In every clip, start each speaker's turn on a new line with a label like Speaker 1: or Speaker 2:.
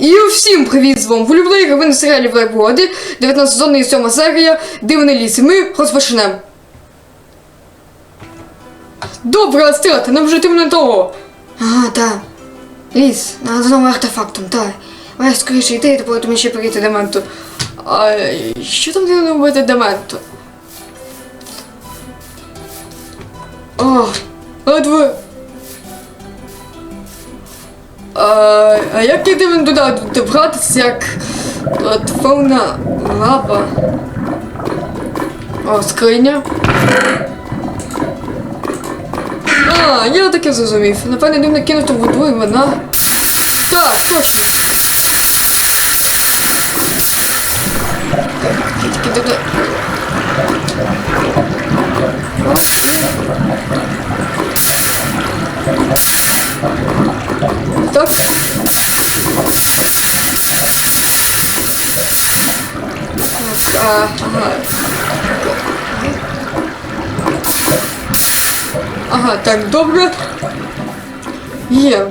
Speaker 1: І всім привіт з вами Вулюблейка, ви на серіалі Блейброди, 19 сезон і 7 серія Дивний ліс. І ми розпочнемо. Добре, стріляти, нам вже темно того. Ага, так. Ліс, надо знову артефактом, так. Має скоріше йти, то потім ще прийти дементу. А що там треба робити дементу? О, ледве. А, а як я дивен туди добратися, як платформа лава? О, скриня. А, я таке зрозумів. Напевне, дивно кинути в воду і вона. Так, точно. Тільки туди. Так. А, ага. Ага, так, добре. Є.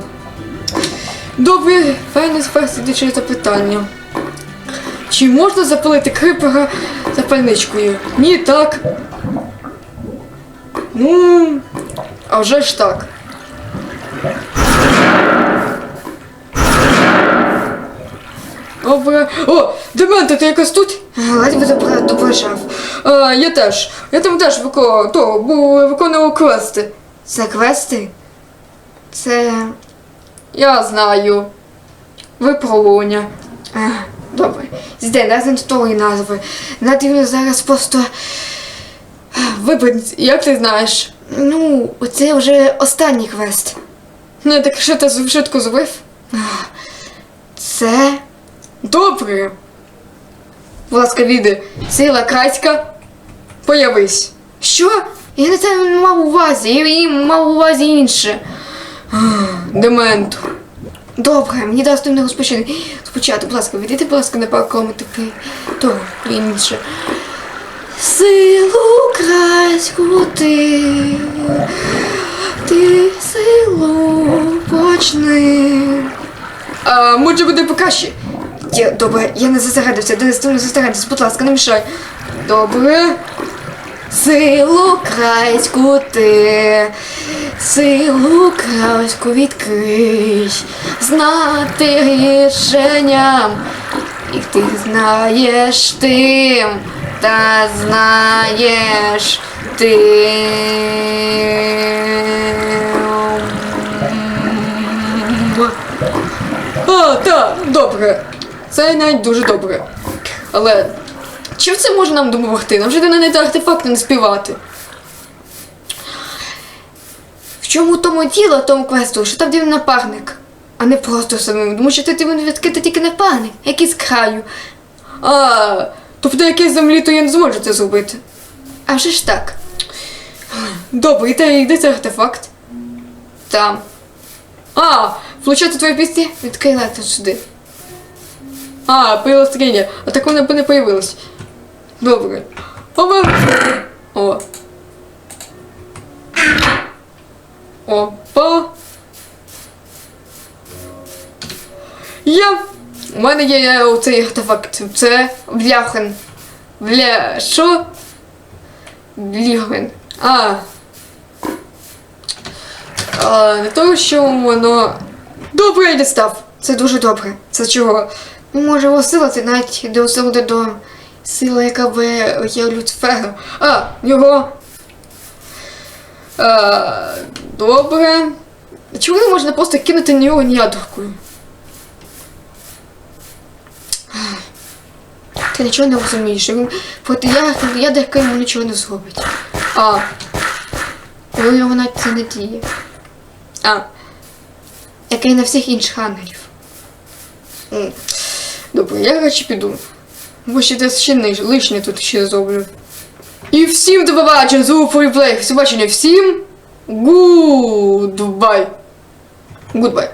Speaker 1: Добре, файно тепер слідче запитання. Чи можна запалити крипера запальничкою? Ні, так. Ну, а вже ж так. Добре. О, Демента, ти якось тут? Ледве добре добежав. А, я теж. Я там теж вико... то, виконував квести. Це квести? Це. Я знаю. Випробування. А, добре. Зде, разом з тої назви. Надію зараз просто. Вибач, як ти знаєш? Ну, це вже останній квест. Ну, так що ти швидко зробив? Це. Добре. Будь ласка, віди. Сила крайська. Появись. Що? Я не це мав увазі, я мав увазі інше. Ах, Дементу. Добре, мені дасть не розпочати. Спочатку, будь ласка, відійди, будь ласка, на паркому такий. То інше. Силу крайську ти, ти силу почни. А, може буде покраще. Я, добре, я не зосередився, Денис, ти не зосередився, будь ласка, не мішай. Добре. Силу крайську ти, силу крайську відкрий, знати рішенням, і ти знаєш тим, та знаєш тим. А, так, добре. Це навіть дуже добре. Але чим це може нам допомогти? Нам вже не знайти артефакти не співати. В чому тому діло тому квесту, що там дивний напарник, а не просто самим. Тому що ти дивний відкрити тільки напарник, який з краю. А, тобто якийсь землі, то я не зможу це зробити. А вже ж так. Добре, і і де цей артефакт? Там. А, влучати твої пісні? Відкрий лето сюди. А, появилась скриня. А так вона б не появилась. Добре. Опа. О. Опа. Є. У мене є оцей артефакт. Це бляхен. Бля. Що? Бліхен. А. А, не того, що воно. Добре, я дістав. Це дуже добре. Це чого? Ми можемо осилити навіть до осилити до сили, яка би є у Люцифера. А, його. А, добре. Чому не можна просто кинути на нього ядеркою? Ти нічого не розумієш. Він проти ядерка йому нічого не зробить. А. Коли його навіть це не діє. А. Як і на всіх інших ангелів. М. Добре, я речі піду. Бо ще десь ще лишнє тут ще зроблю. І всім до побачення, з Форіплей. Все бачення всім. Гудбай. Гудбай.